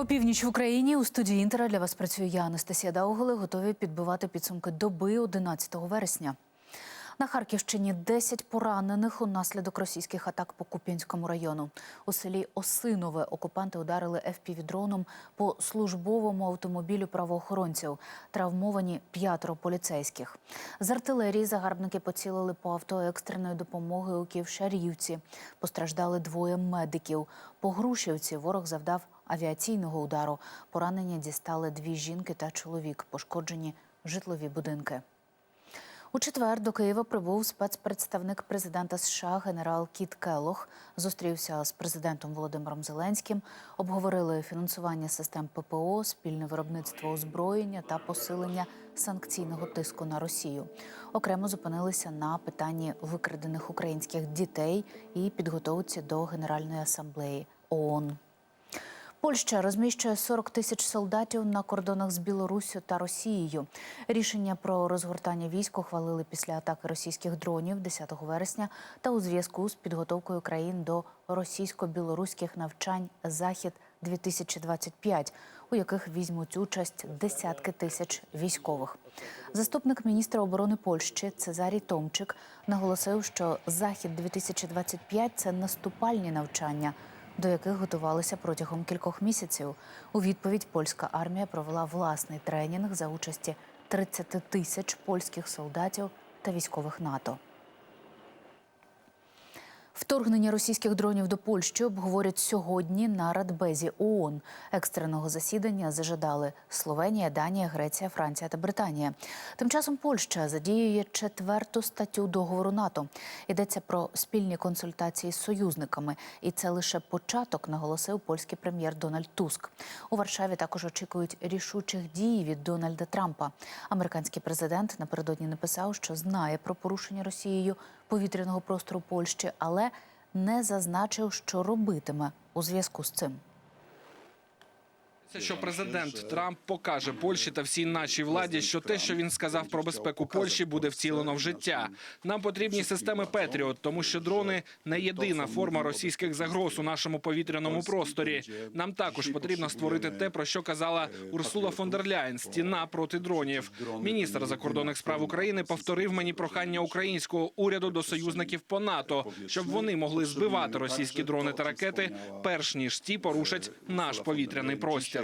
Опівніч в Україні у студії Інтера для вас працює я, Анастасія Дауголи, готові підбивати підсумки доби 11 вересня. На Харківщині 10 поранених унаслідок російських атак по Куп'янському району. У селі Осинове окупанти ударили ФПВ-дроном по службовому автомобілю правоохоронців. Травмовані п'ятеро поліцейських. З артилерії загарбники поцілили по авто екстреної допомоги у Ківшарівці. Постраждали двоє медиків. По Грушівці ворог завдав авіаційного удару. Поранення дістали дві жінки та чоловік. Пошкоджені житлові будинки. У четвер до Києва прибув спецпредставник президента США генерал Кіт Келлох. Зустрівся з президентом Володимиром Зеленським. Обговорили фінансування систем ППО, спільне виробництво озброєння та посилення санкційного тиску на Росію. Окремо зупинилися на питанні викрадених українських дітей і підготовці до Генеральної асамблеї ООН. Польща розміщує 40 тисяч солдатів на кордонах з Білоруссю та Росією. Рішення про розгортання військ ухвалили після атаки російських дронів 10 вересня та у зв'язку з підготовкою країн до російсько-білоруських навчань Захід 2025 у яких візьмуть участь десятки тисяч військових. Заступник міністра оборони Польщі Цезарій Томчик наголосив, що захід 2025 – це наступальні навчання до яких готувалися протягом кількох місяців. У відповідь польська армія провела власний тренінг за участі 30 тисяч польських солдатів та військових НАТО. Вторгнення російських дронів до Польщі обговорять сьогодні на Радбезі ООН. Екстреного засідання зажадали Словенія, Данія, Греція, Франція та Британія. Тим часом Польща задіює четверту статтю договору НАТО. Йдеться про спільні консультації з союзниками, і це лише початок, наголосив польський прем'єр Дональд Туск. У Варшаві також очікують рішучих дій від Дональда Трампа. Американський президент напередодні написав, що знає про порушення Росією повітряного простору Польщі, але не зазначив, що робитиме у зв'язку з цим. Що президент Трамп покаже Польщі та всій нашій владі, що те, що він сказав про безпеку Польщі, буде втілено в життя. Нам потрібні системи Петріот, тому що дрони не єдина форма російських загроз у нашому повітряному просторі. Нам також потрібно створити те, про що казала Урсула фон дер Ляєн – стіна проти дронів. Міністр закордонних справ України повторив мені прохання українського уряду до союзників по НАТО, щоб вони могли збивати російські дрони та ракети, перш ніж ті порушать наш повітряний простір.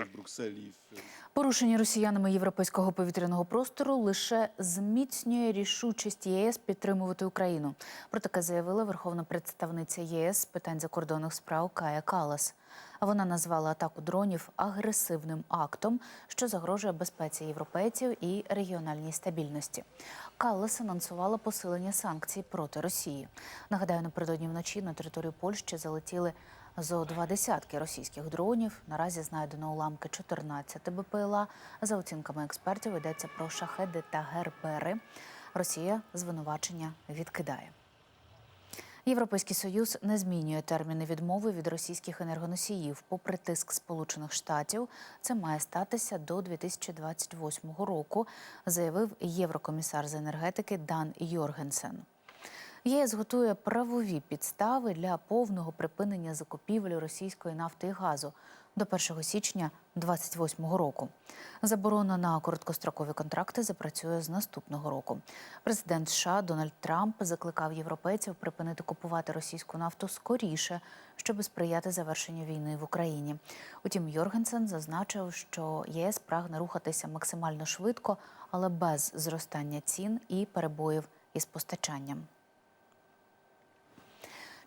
Порушення росіянами європейського повітряного простору лише зміцнює рішучість ЄС підтримувати Україну. Про таке заявила верховна представниця ЄС з питань закордонних справ Кая Калас. А Вона назвала атаку дронів агресивним актом, що загрожує безпеці європейців і регіональній стабільності. Каллас анонсувала посилення санкцій проти Росії. Нагадаю, напередодні вночі на територію Польщі залетіли зо два десятки російських дронів. Наразі знайдено уламки 14 БПЛА. За оцінками експертів йдеться про шахеди та гербери. Росія звинувачення відкидає. Європейський союз не змінює терміни відмови від російських енергоносіїв. Попри тиск Сполучених Штатів, це має статися до 2028 року, заявив єврокомісар з енергетики Дан Йоргенсен. ЄС готує правові підстави для повного припинення закупівель російської нафти і газу до 1 січня 2028 року. Заборона на короткострокові контракти запрацює з наступного року. Президент США Дональд Трамп закликав європейців припинити купувати російську нафту скоріше, щоб сприяти завершенню війни в Україні. Утім, Йоргенсен зазначив, що ЄС прагне рухатися максимально швидко, але без зростання цін і перебоїв із постачанням.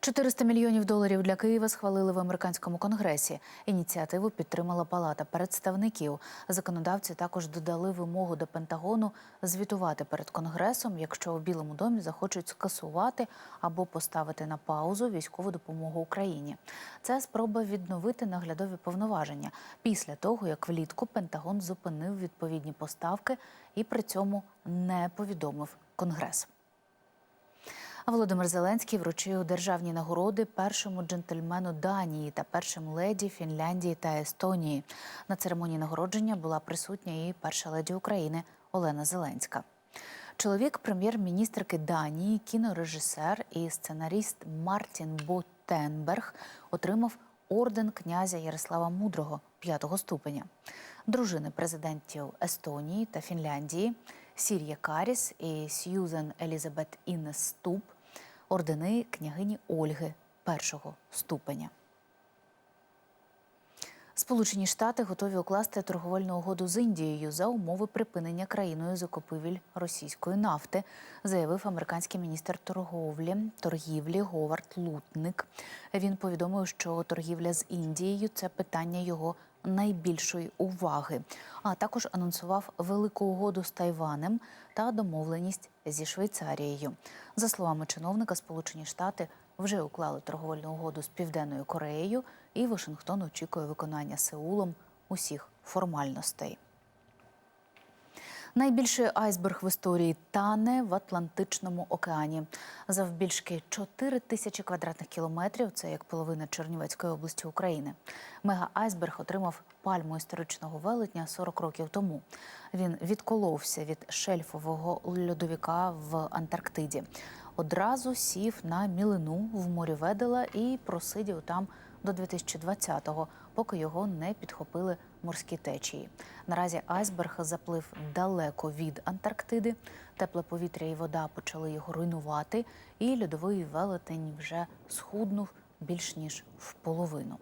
400 мільйонів доларів для Києва схвалили в американському конгресі. Ініціативу підтримала Палата представників. Законодавці також додали вимогу до Пентагону звітувати перед конгресом, якщо у Білому домі захочуть скасувати або поставити на паузу військову допомогу Україні. Це спроба відновити наглядові повноваження після того, як влітку Пентагон зупинив відповідні поставки і при цьому не повідомив конгрес. Володимир Зеленський вручив державні нагороди першому джентльмену Данії та першим леді Фінляндії та Естонії. На церемонії нагородження була присутня і перша леді України Олена Зеленська. Чоловік прем'єр-міністрки Данії, кінорежисер і сценаріст Мартін Ботенберг отримав орден князя Ярослава Мудрого п'ятого ступеня. Дружини президентів Естонії та Фінляндії Сір'я Каріс і Сьюзен Елізабет Іннес Ступ, ордени княгині Ольги першого ступеня. Сполучені Штати готові укласти торговельну угоду з Індією за умови припинення країною закупівель російської нафти, заявив американський міністр торговлі торгівлі Говард Лутник. Він повідомив, що торгівля з Індією це питання його найбільшої уваги, а також анонсував велику угоду з Тайванем та домовленість зі Швейцарією. За словами чиновника, Сполучені Штати вже уклали торговельну угоду з Південною Кореєю, і Вашингтон очікує виконання Сеулом усіх формальностей. Найбільший айсберг в історії тане в Атлантичному океані. Завбільшки 4 тисячі квадратних кілометрів. Це як половина Чернівецької області України. Мега-айсберг отримав пальму історичного велетня 40 років тому. Він відколовся від шельфового льодовика в Антарктиді. Одразу сів на мілину в морі Ведела і просидів там до 2020-го, поки його не підхопили морські течії. Наразі айсберг заплив далеко від Антарктиди. Тепле повітря і вода почали його руйнувати, і льодовий велетень вже схуднув більш ніж в половину.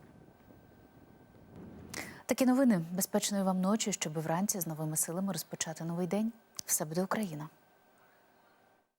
Такі новини безпечної вам ночі, щоб вранці з новими силами розпочати новий день. Все буде Україна.